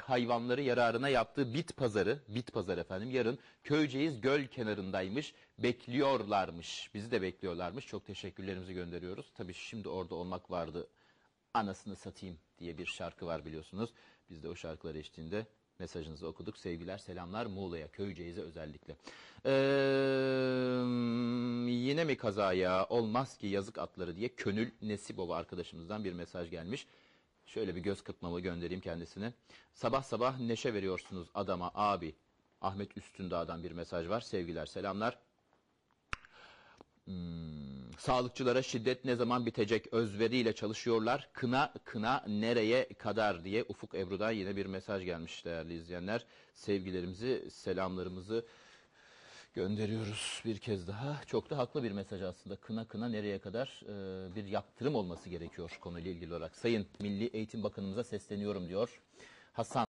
hayvanları yararına yaptığı bit pazarı, bit pazarı efendim yarın Köyceğiz göl kenarındaymış. Bekliyorlarmış. Bizi de bekliyorlarmış. Çok teşekkürlerimizi gönderiyoruz. Tabii şimdi orada olmak vardı. Anasını satayım diye bir şarkı var biliyorsunuz. Biz de o şarkılar eşliğinde mesajınızı okuduk. Sevgiler, selamlar Muğla'ya, Köyceğiz'e özellikle. Ee, yine mi kazaya olmaz ki yazık atları diye Könül Nesibova arkadaşımızdan bir mesaj gelmiş. Şöyle bir göz kırpmamı göndereyim kendisine. Sabah sabah neşe veriyorsunuz adama abi. Ahmet Üstündağ'dan bir mesaj var. Sevgiler, selamlar. Hmm, sağlıkçılara şiddet ne zaman bitecek özveriyle çalışıyorlar. Kına kına nereye kadar diye Ufuk Ebru'dan yine bir mesaj gelmiş değerli izleyenler. Sevgilerimizi, selamlarımızı gönderiyoruz bir kez daha. Çok da haklı bir mesaj aslında. Kına kına nereye kadar e, bir yaptırım olması gerekiyor konuyla ilgili olarak. Sayın Milli Eğitim Bakanımıza sesleniyorum diyor. Hasan